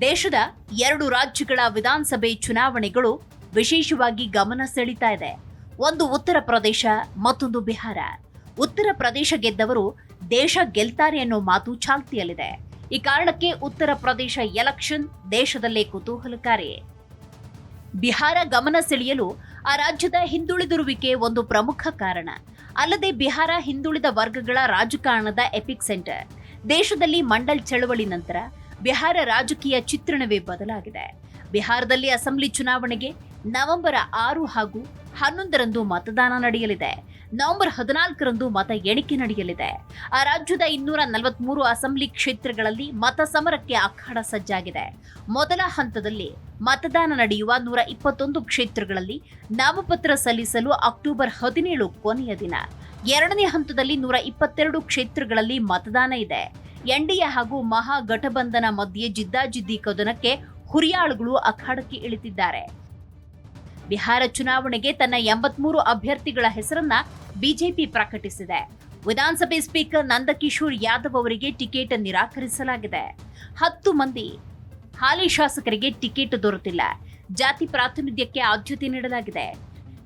ದೇಶದ ಎರಡು ರಾಜ್ಯಗಳ ವಿಧಾನಸಭೆ ಚುನಾವಣೆಗಳು ವಿಶೇಷವಾಗಿ ಗಮನ ಸೆಳೀತಾ ಇದೆ. ಒಂದು ಉತ್ತರ ಪ್ರದೇಶ, ಮತ್ತೊಂದು ಬಿಹಾರ. ಉತ್ತರ ಪ್ರದೇಶ ಗೆದ್ದವರು ದೇಶ ಗೆಲ್ತಾರೆ ಅನ್ನೋ ಮಾತು ಚಾಲ್ತಿಯಲ್ಲಿದೆ. ಈ ಕಾರಣಕ್ಕೆ ಉತ್ತರ ಪ್ರದೇಶ ಎಲೆಕ್ಷನ್ ದೇಶದಲ್ಲೇ ಕುತೂಹಲಕಾರಿ. ಬಿಹಾರ ಗಮನ ಸೆಳೆಯಲು ಆ ರಾಜ್ಯದ ಹಿಂದುಳಿದಿರುವಿಕೆ ಒಂದು ಪ್ರಮುಖ ಕಾರಣ. ಅಲ್ಲದೆ ಬಿಹಾರ ಹಿಂದುಳಿದ ವರ್ಗಗಳ ರಾಜಕಾರಣದ ಎಪಿಕ್ ಸೆಂಟರ್. ದೇಶದಲ್ಲಿ ಮಂಡಲ್ ಚಳವಳಿ ನಂತರ ಬಿಹಾರ ರಾಜಕೀಯ ಚಿತ್ರಣವೇ ಬದಲಾಗಿದೆ. ಬಿಹಾರದಲ್ಲಿ ಅಸೆಂಬ್ಲಿ ಚುನಾವಣೆಗೆ ನವೆಂಬರ್ ಆರು ಹಾಗೂ ಹನ್ನೊಂದರಂದು ಮತದಾನ ನಡೆಯಲಿದೆ. ನವೆಂಬರ್ ಹದಿನಾಲ್ಕರಂದು ಮತ ಎಣಿಕೆ ನಡೆಯಲಿದೆ. ಆ ರಾಜ್ಯದ ಇನ್ನೂರ ನಲವತ್ಮೂರು ಅಸೆಂಬ್ಲಿ ಕ್ಷೇತ್ರಗಳಲ್ಲಿ ಮತ ಸಮರಕ್ಕೆ ಅಖಾಡ ಸಜ್ಜಾಗಿದೆ. ಮೊದಲ ಹಂತದಲ್ಲಿ ಮತದಾನ ನಡೆಯುವ ನೂರ ಇಪ್ಪತ್ತೊಂದು ಕ್ಷೇತ್ರಗಳಲ್ಲಿ ನಾಮಪತ್ರ ಸಲ್ಲಿಸಲು ಅಕ್ಟೋಬರ್ ಹದಿನೇಳು ಕೊನೆಯ ದಿನ. ಎರಡನೇ ಹಂತದಲ್ಲಿ ನೂರ ಇಪ್ಪತ್ತೆರಡು ಕ್ಷೇತ್ರಗಳಲ್ಲಿ ಮತದಾನ ಇದೆ. ಎನ್ಡಿಎ ಹಾಗೂ ಮಹಾಗಠಬಂಧನ ಮಧ್ಯೆ ಜಿದ್ದಾಜಿದ್ದಿ ಕದನಕ್ಕೆ ಹುರಿಯಾಳುಗಳು ಅಖಾಡಕ್ಕೆ ಇಳಿತಿದ್ದಾರೆ. ಬಿಹಾರ ಚುನಾವಣೆಗೆ ತನ್ನ ಎಂಬತ್ಮೂರು ಅಭ್ಯರ್ಥಿಗಳ ಹೆಸರನ್ನ ಬಿಜೆಪಿ ಪ್ರಕಟಿಸಿದೆ. ವಿಧಾನಸಭೆ ಸ್ಪೀಕರ್ ನಂದಕಿಶೋರ್ ಯಾದವ್ ಅವರಿಗೆ ಟಿಕೆಟ್ ನಿರಾಕರಿಸಲಾಗಿದೆ. ಹತ್ತು ಮಂದಿ ಹಾಲಿ ಶಾಸಕರಿಗೆ ಟಿಕೆಟ್ ದೊರೆತಿಲ್ಲ. ಜಾತಿ ಪ್ರಾತಿನಿಧ್ಯಕ್ಕೆ ಆದ್ಯತೆ ನೀಡಲಾಗಿದೆ.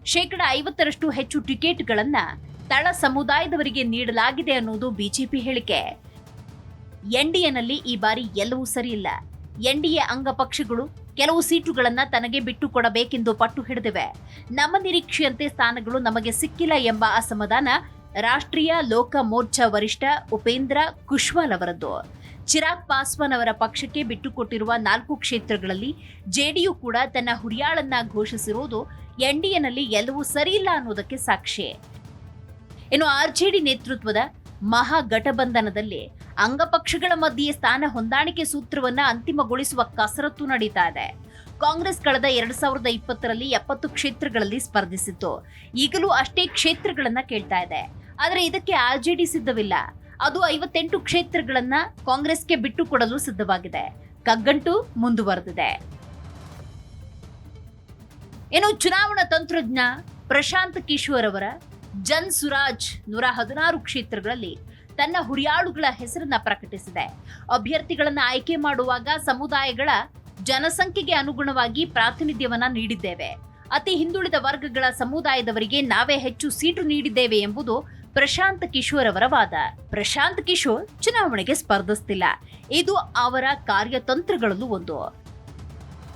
ಶೇಕಡ ಐವತ್ತರಷ್ಟು ಹೆಚ್ಚು ಟಿಕೆಟ್ಗಳನ್ನು ತಳ ಸಮುದಾಯದವರಿಗೆ ನೀಡಲಾಗಿದೆ ಅನ್ನೋದು ಬಿಜೆಪಿ ಹೇಳಿಕೆ. ಎನ್ಡಿಎನಲ್ಲಿ ಈ ಬಾರಿ ಎಲ್ಲವೂ ಸರಿಯಿಲ್ಲ ಎನ್ಡಿಎ ಅಂಗಪಕ್ಷಗಳು ಕೆಲವು ಸೀಟುಗಳನ್ನ ತನಗೆ ಬಿಟ್ಟು ಕೊಡಬೇಕೆಂದು ಪಟ್ಟು ಹಿಡಿದಿವೆ. ನಮ್ಮ ನಿರೀಕ್ಷೆಯಂತೆ ಸ್ಥಾನಗಳು ನಮಗೆ ಸಿಕ್ಕಿಲ್ಲ ಎಂಬ ಅಸಮಾಧಾನ ರಾಷ್ಟ್ರೀಯ ಲೋಕ ಮೋರ್ಚಾ ವರಿಷ್ಠ ಉಪೇಂದ್ರ ಕುಶ್ವಾಲ್ ಅವರದ್ದು. ಚಿರಾಗ್ ಪಾಸ್ವಾನ್ ಅವರ ಪಕ್ಷಕ್ಕೆ ಬಿಟ್ಟುಕೊಟ್ಟಿರುವ ನಾಲ್ಕು ಕ್ಷೇತ್ರಗಳಲ್ಲಿ ಜೆಡಿಯು ಕೂಡ ತನ್ನ ಹುರಿಯಾಳನ್ನ ಘೋಷಿಸಿರುವುದು ಎನ್ಡಿಎನಲ್ಲಿ ಎಲ್ಲವೂ ಸರಿಯಿಲ್ಲ ಅನ್ನೋದಕ್ಕೆ ಸಾಕ್ಷಿ. ಇನ್ನು ಆರ್ಜೆಡಿ ನೇತೃತ್ವದ ಮಹಾಗಠಬಂಧನದಲ್ಲಿ ಅಂಗಪಕ್ಷಗಳ ಮಧ್ಯೆ ಸ್ಥಾನ ಹೊಂದಾಣಿಕೆ ಸೂತ್ರವನ್ನ ಅಂತಿಮಗೊಳಿಸುವ ಕಸರತ್ತು ನಡೀತಾ ಇದೆ. ಕಾಂಗ್ರೆಸ್ ಕಳೆದ ಎರಡ್ ಸಾವಿರದ ಇಪ್ಪತ್ತರಲ್ಲಿ ಎಪ್ಪತ್ತು ಕ್ಷೇತ್ರಗಳಲ್ಲಿ ಸ್ಪರ್ಧಿಸಿತ್ತು. ಈಗಲೂ ಅಷ್ಟೇ ಕ್ಷೇತ್ರಗಳನ್ನ ಕೇಳ್ತಾ ಇದೆ. ಆದರೆ ಇದಕ್ಕೆ ಆರ್ಜೆಡಿ ಸಿದ್ಧವಿಲ್ಲ. ಅದು ಐವತ್ತೆಂಟು ಕ್ಷೇತ್ರಗಳನ್ನ ಕಾಂಗ್ರೆಸ್ಗೆ ಬಿಟ್ಟು ಕೊಡಲು ಸಿದ್ಧವಾಗಿದೆ. ಕಗ್ಗಂಟು ಮುಂದುವರೆದಿದೆ. ಇನ್ನು ಚುನಾವಣಾ ತಂತ್ರಜ್ಞ ಪ್ರಶಾಂತ್ ಕಿಶೋರ್ ಅವರ ಜನ್ ಸುರಾಜ್ ನೂರ ಹದಿನಾರು ಕ್ಷೇತ್ರಗಳಲ್ಲಿ ತನ್ನ ಹುರಿಯಾಳುಗಳ ಹೆಸರನ್ನ ಪ್ರಕಟಿಸಿದೆ. ಅಭ್ಯರ್ಥಿಗಳನ್ನ ಆಯ್ಕೆ ಮಾಡುವಾಗ ಸಮುದಾಯಗಳ ಜನಸಂಖ್ಯೆಗೆ ಅನುಗುಣವಾಗಿ ಪ್ರಾತಿನಿಧ್ಯವನ್ನ ನೀಡಿದ್ದೇವೆ. ಅತಿ ಹಿಂದುಳಿದ ವರ್ಗಗಳ ಸಮುದಾಯದವರಿಗೆ ನಾವೇ ಹೆಚ್ಚು ಸೀಟು ನೀಡಿದ್ದೇವೆ ಎಂಬುದು ಪ್ರಶಾಂತ್ ಕಿಶೋರ್ ಅವರ ವಾದ. ಪ್ರಶಾಂತ್ ಕಿಶೋರ್ ಚುನಾವಣೆಗೆ ಸ್ಪರ್ಧಿಸ್ತಿಲ್ಲ. ಇದು ಅವರ ಕಾರ್ಯತಂತ್ರಗಳಲ್ಲೂ ಒಂದು.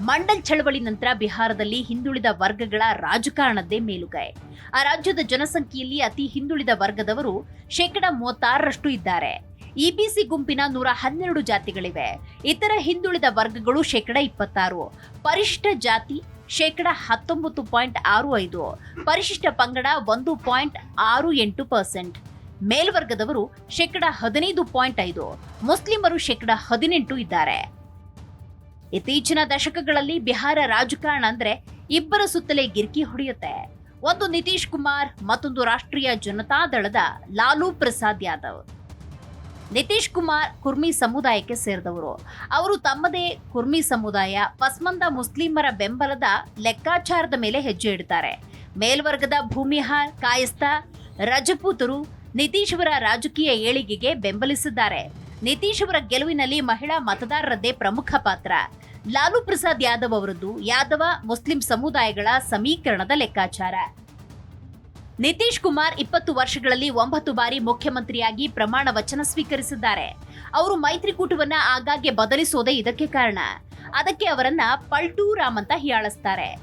ಮಂಡಲ್ ಚಳವಳಿ ನಂತರ ಬಿಹಾರದಲ್ಲಿ ಹಿಂದುಳಿದ ವರ್ಗಗಳ ರಾಜಕಾರಣದ್ದೇ ಮೇಲುಗೈ. ಆ ರಾಜ್ಯದ ಜನಸಂಖ್ಯೆಯಲ್ಲಿ ಅತಿ ಹಿಂದುಳಿದ ವರ್ಗದವರು ಶೇಕಡ ಮೂವತ್ತಾರರಷ್ಟು ಇದ್ದಾರೆ. ಇಬಿಸಿ ಗುಂಪಿನ ನೂರ ಹನ್ನೆರಡು ಜಾತಿಗಳಿವೆ. ಇತರ ಹಿಂದುಳಿದ ವರ್ಗಗಳು ಶೇಕಡ ಇಪ್ಪತ್ತಾರು. ಪರಿಶಿಷ್ಟ ಜಾತಿ ಶೇಕಡ ಹತ್ತೊಂಬತ್ತು ಪಾಯಿಂಟ್ ಆರು ಐದು. ಪರಿಶಿಷ್ಟ ಪಂಗಡ ಒಂದು ಪಾಯಿಂಟ್ ಆರು ಎಂಟು ಪರ್ಸೆಂಟ್. ಮೇಲ್ವರ್ಗದವರು ಶೇಕಡ ಹದಿನೈದು ಪಾಯಿಂಟ್ ಐದು. ಮುಸ್ಲಿಮರು ಶೇಕಡ ಹದಿನೆಂಟು ಇದ್ದಾರೆ. ಇತ್ತೀಚಿನ ದಶಕಗಳಲ್ಲಿ ಬಿಹಾರ ರಾಜಕಾರಣ ಅಂದ್ರೆ ಇಬ್ಬರ ಸುತ್ತಲೇ ಗಿರ್ಕಿ ಹೊಡೆಯುತ್ತೆ. ಒಂದು ನಿತೀಶ್ ಕುಮಾರ್, ಮತ್ತೊಂದು ರಾಷ್ಟ್ರೀಯ ಜನತಾ ದಳದ ಲಾಲೂ ಪ್ರಸಾದ್ ಯಾದವ್. ನಿತೀಶ್ ಕುಮಾರ್ ಕುರ್ಮಿ ಸಮುದಾಯಕ್ಕೆ ಸೇರಿದವರು. ಅವರು ತಮ್ಮದೇ ಕುರ್ಮಿ ಸಮುದಾಯ, ಪಸ್ಮಂದ ಮುಸ್ಲಿಮರ ಬೆಂಬಲದ ಲೆಕ್ಕಾಚಾರದ ಮೇಲೆ ಹೆಜ್ಜೆ ಇಡ್ತಾರೆ. ಮೇಲ್ವರ್ಗದ ಭೂಮಿಹಾರ್ ಕಾಯಸ್ತ ರಜಪೂತರು ನಿತೀಶ್ ಅವರ ರಾಜಕೀಯ ಏಳಿಗೆಗೆ ಬೆಂಬಲಿಸಿದ್ದಾರೆ. ನಿತೀಶ್ ಅವರ ಗೆಲುವಿನಲ್ಲಿ ಮಹಿಳಾ ಮತದಾರರದ್ದೇ ಪ್ರಮುಖ ಪಾತ್ರ. ಲಾಲು ಪ್ರಸಾದ್ ಯಾದವ್ ಅವರದ್ದು ಯಾದವ ಮುಸ್ಲಿಂ ಸಮುದಾಯಗಳ ಸಮೀಕರಣದ ಲೆಕ್ಕಾಚಾರ. ನಿತೀಶ್ ಕುಮಾರ್ ಇಪ್ಪತ್ತು ವರ್ಷಗಳಲ್ಲಿ ಒಂಬತ್ತು ಬಾರಿ ಮುಖ್ಯಮಂತ್ರಿಯಾಗಿ ಪ್ರಮಾಣ ವಚನ ಸ್ವೀಕರಿಸಿದ್ದಾರೆ. ಅವರು ಮೈತ್ರಿಕೂಟವನ್ನ ಆಗಾಗ್ಗೆ ಬದಲಿಸೋದೇ ಇದಕ್ಕೆ ಕಾರಣ. ಅದಕ್ಕೆ ಅವರನ್ನ ಪಲ್ಟೂ ರಾಮ್ ಅಂತ ಹೀಯಾಳಿಸ್ತಾರೆ.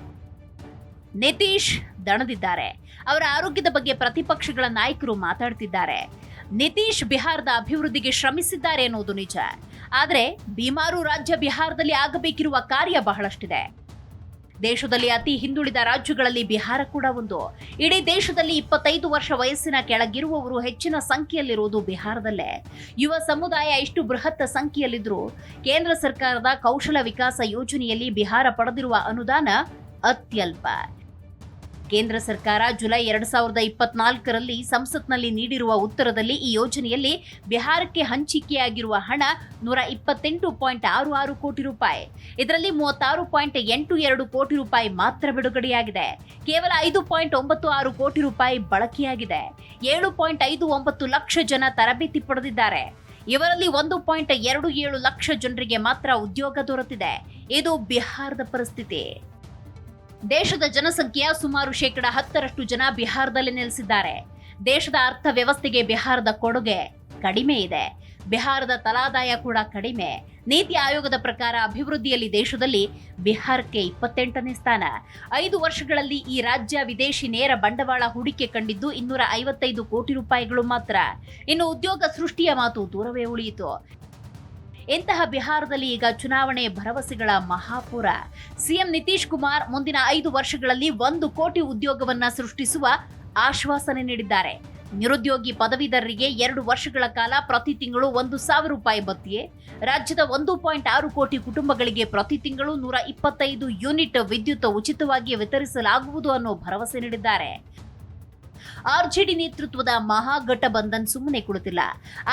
ನಿತೀಶ್ ದಣದಿದ್ದಾರೆ. ಅವರ ಆರೋಗ್ಯದ ಬಗ್ಗೆ ಪ್ರತಿಪಕ್ಷಗಳ ನಾಯಕರು ಮಾತಾಡ್ತಿದ್ದಾರೆ. ನಿತೀಶ್ ಬಿಹಾರದ ಅಭಿವೃದ್ಧಿಗೆ ಶ್ರಮಿಸಿದ್ದಾರೆ ಎನ್ನುವುದು ನಿಜ. ಆದರೆ ಬಿಮಾರು ರಾಜ್ಯ ಬಿಹಾರದಲ್ಲಿ ಆಗಬೇಕಿರುವ ಕಾರ್ಯ ಬಹಳಷ್ಟಿದೆ. ದೇಶದಲ್ಲಿ ಅತಿ ಹಿಂದುಳಿದ ರಾಜ್ಯಗಳಲ್ಲಿ ಬಿಹಾರ ಕೂಡ ಒಂದು. ಇಡೀ ದೇಶದಲ್ಲಿ ಇಪ್ಪತ್ತೈದು ವರ್ಷ ವಯಸ್ಸಿನ ಕೆಳಗಿರುವವರು ಹೆಚ್ಚಿನ ಸಂಖ್ಯೆಯಲ್ಲಿರುವುದು ಬಿಹಾರದಲ್ಲೇ. ಯುವ ಸಮುದಾಯ ಇಷ್ಟು ಬೃಹತ್ ಸಂಖ್ಯೆಯಲ್ಲಿದ್ದರೂ ಕೇಂದ್ರ ಸರ್ಕಾರದ ಕೌಶಲ ವಿಕಾಸ ಯೋಜನೆಯಲ್ಲಿ ಬಿಹಾರ ಪಡೆದಿರುವ ಅನುದಾನ ಅತ್ಯಲ್ಪ. ಕೇಂದ್ರ ಸರ್ಕಾರ ಜುಲೈ ಎರಡ್ ಸಾವಿರದ ಇಪ್ಪತ್ನಾಲ್ಕರಲ್ಲಿ ಸಂಸತ್ನಲ್ಲಿ ನೀಡಿರುವ ಉತ್ತರದಲ್ಲಿ ಈ ಯೋಜನೆಯಲ್ಲಿ ಬಿಹಾರಕ್ಕೆ ಹಂಚಿಕೆಯಾಗಿರುವ ಹಣ ನೂರ ಇಪ್ಪತ್ತೆಂಟು ಪಾಯಿಂಟ್ ಆರು ಆರು ಕೋಟಿ ರೂಪಾಯಿ. ಇದರಲ್ಲಿ ಮೂವತ್ತಾರು ಪಾಯಿಂಟ್ ಎಂಟು ಎರಡು ಕೋಟಿ ರೂಪಾಯಿ ಮಾತ್ರ ಬಿಡುಗಡೆಯಾಗಿದೆ. ಕೇವಲ ಐದು ಪಾಯಿಂಟ್ ಒಂಬತ್ತು ಆರು ಕೋಟಿ ರೂಪಾಯಿ ಬಳಕೆಯಾಗಿದೆ. ಏಳು ಪಾಯಿಂಟ್ ಐದು ಒಂಬತ್ತು ಲಕ್ಷ ಜನ ತರಬೇತಿ ಪಡೆದಿದ್ದಾರೆ. ಇವರಲ್ಲಿ ಒಂದು ಪಾಯಿಂಟ್ ಎರಡು ಏಳು ಲಕ್ಷ ಜನರಿಗೆ ಮಾತ್ರ ಉದ್ಯೋಗ ದೊರೆತಿದೆ. ಇದು ಬಿಹಾರದ ಪರಿಸ್ಥಿತಿ. ದೇಶದ ಜನಸಂಖ್ಯೆಯ ಸುಮಾರು ಶೇಕಡ ಹತ್ತರಷ್ಟು ಜನ ಬಿಹಾರದಲ್ಲಿ ನೆಲೆಸಿದ್ದಾರೆ. ದೇಶದ ಅರ್ಥವ್ಯವಸ್ಥೆಗೆ ಬಿಹಾರದ ಕೊಡುಗೆ ಕಡಿಮೆ ಇದೆ. ಬಿಹಾರದ ತಲಾದಾಯ ಕೂಡ ಕಡಿಮೆ. ನೀತಿ ಆಯೋಗದ ಪ್ರಕಾರ ಅಭಿವೃದ್ಧಿಯಲ್ಲಿ ದೇಶದಲ್ಲಿ ಬಿಹಾರಕ್ಕೆ ಇಪ್ಪತ್ತೆಂಟನೇ ಸ್ಥಾನ. ಐದು ವರ್ಷಗಳಲ್ಲಿ ಈ ರಾಜ್ಯ ವಿದೇಶಿ ನೇರ ಬಂಡವಾಳ ಹೂಡಿಕೆ ಕಂಡಿದ್ದು ಇನ್ನೂರ ಐವತ್ತೈದು ಕೋಟಿ ರೂಪಾಯಿಗಳು ಮಾತ್ರ. ಇನ್ನು ಉದ್ಯೋಗ ಸೃಷ್ಟಿಯ ಮಾತು ದೂರವೇ ಉಳಿಯಿತು. ಇಂತಹ ಬಿಹಾರದಲ್ಲಿ ಈಗ ಚುನಾವಣೆ ಭರವಸೆಗಳ ಮಹಾಪುರ. ಸಿಎಂ ನಿತೀಶ್ ಕುಮಾರ್ ಮುಂದಿನ ಐದು ವರ್ಷಗಳಲ್ಲಿ ಒಂದು ಕೋಟಿ ಉದ್ಯೋಗವನ್ನ ಸೃಷ್ಟಿಸುವ ಆಶ್ವಾಸನೆ ನೀಡಿದ್ದಾರೆ. ನಿರುದ್ಯೋಗಿ ಪದವೀಧರರಿಗೆ ಎರಡು ವರ್ಷಗಳ ಕಾಲ ಪ್ರತಿ ತಿಂಗಳು ಒಂದು ಸಾವಿರ ರೂಪಾಯಿ ಭತ್ಯೆ. ರಾಜ್ಯದ ಒಂದು ಪಾಯಿಂಟ್ ಆರು ಕೋಟಿ ಕುಟುಂಬಗಳಿಗೆ ಪ್ರತಿ ತಿಂಗಳು ನೂರ ಇಪ್ಪತ್ತೈದು ಯೂನಿಟ್ ವಿದ್ಯುತ್ ಉಚಿತವಾಗಿ ವಿತರಿಸಲಾಗುವುದು ಅನ್ನೋ ಭರವಸೆ ನೀಡಿದ್ದಾರೆ. ಆರ್ಜೆಡಿ ನೇತೃತ್ವದ ಮಹಾಗಠಬಂಧನ್ ಸುಮ್ಮನೆ ಕುಳಿತಿಲ್ಲ.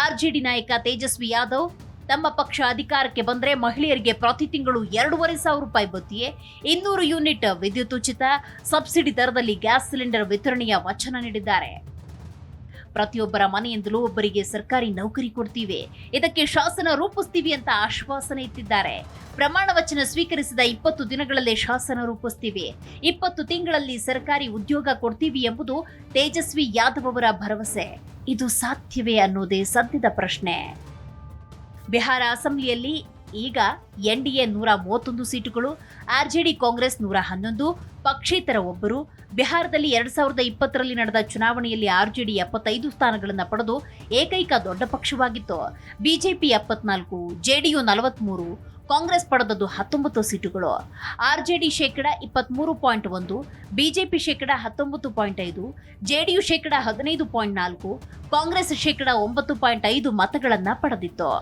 ಆರ್ಜೆಡಿ ನಾಯಕ ತೇಜಸ್ವಿ ಯಾದವ್ ತಮ್ಮ ಪಕ್ಷ ಅಧಿಕಾರಕ್ಕೆ ಬಂದರೆ ಮಹಿಳೆಯರಿಗೆ ಪ್ರತಿ ತಿಂಗಳು ಎರಡೂವರೆ ಸಾವಿರ ರೂಪಾಯಿ ಬತ್ತಿಯೇ ಇನ್ನೂರು ಯೂನಿಟ್ ವಿದ್ಯುತ್ ಉಚಿತ ಸಬ್ಸಿಡಿ ದರದಲ್ಲಿ ಗ್ಯಾಸ್ ಸಿಲಿಂಡರ್ ವಿತರಣೆಯ ವಚನ ನೀಡಿದ್ದಾರೆ. ಪ್ರತಿಯೊಬ್ಬರ ಮನೆಯಿಂದಲೂ ಒಬ್ಬರಿಗೆ ಸರ್ಕಾರಿ ನೌಕರಿ ಕೊಡ್ತೀವಿ. ಇದಕ್ಕೆ ಶಾಸನ ರೂಪಿಸ್ತೀವಿ ಅಂತ ಆಶ್ವಾಸನೆ ಇತ್ತಿದ್ದಾರೆ ಪ್ರಮಾಣ ವಚನ ಸ್ವೀಕರಿಸಿದ ಇಪ್ಪತ್ತು ದಿನಗಳಲ್ಲೇ ಶಾಸನ ರೂಪಿಸ್ತೀವಿ. ಇಪ್ಪತ್ತು ತಿಂಗಳಲ್ಲಿ ಸರ್ಕಾರಿ ಉದ್ಯೋಗ ಕೊಡ್ತೀವಿ ಎಂಬುದು ತೇಜಸ್ವಿ ಯಾದವ್ ಅವರ ಭರವಸೆ. ಇದು ಸಾಧ್ಯವೇ ಅನ್ನೋದೇ ಸದ್ಯದ ಪ್ರಶ್ನೆ. ಬಿಹಾರ ಅಸೆಂಬ್ಲಿಯಲ್ಲಿ ಈಗ ಎನ್ಡಿಎ ನೂರ ಮೂವತ್ತೊಂದು ಸೀಟುಗಳು ಆರ್ಜೆಡಿ ಕಾಂಗ್ರೆಸ್ ನೂರ ಹನ್ನೊಂದು, ಪಕ್ಷೇತರ ಒಬ್ಬರು. ಬಿಹಾರದಲ್ಲಿ ಎರಡ್ ಸಾವಿರದ ಇಪ್ಪತ್ತರಲ್ಲಿ ನಡೆದ ಚುನಾವಣೆಯಲ್ಲಿ ಆರ್ಜೆಡಿ ಎಪ್ಪತ್ತೈದು ಸ್ಥಾನಗಳನ್ನು ಪಡೆದು ಏಕೈಕ ದೊಡ್ಡ ಪಕ್ಷವಾಗಿತ್ತು. ಬಿಜೆಪಿ ಎಪ್ಪತ್ನಾಲ್ಕು, ಜೆಡಿಯು ನಲವತ್ಮೂರು, ಕಾಂಗ್ರೆಸ್ ಪಡೆದದ್ದು ಹತ್ತೊಂಬತ್ತು ಸೀಟುಗಳು. ಆರ್ಜೆಡಿ ಶೇಕಡ ಇಪ್ಪತ್ಮೂರು ಪಾಯಿಂಟ್ ಒಂದು, ಬಿಜೆಪಿ ಶೇಕಡ ಹತ್ತೊಂಬತ್ತು ಪಾಯಿಂಟ್ ಐದು, ಜೆಡಿಯು ಶೇಕಡ ಹದಿನೈದು ಪಾಯಿಂಟ್ ನಾಲ್ಕು, ಕಾಂಗ್ರೆಸ್ ಶೇಕಡ ಒಂಬತ್ತು ಪಾಯಿಂಟ್ ಐದು ಮತಗಳನ್ನು ಪಡೆದಿತ್ತು.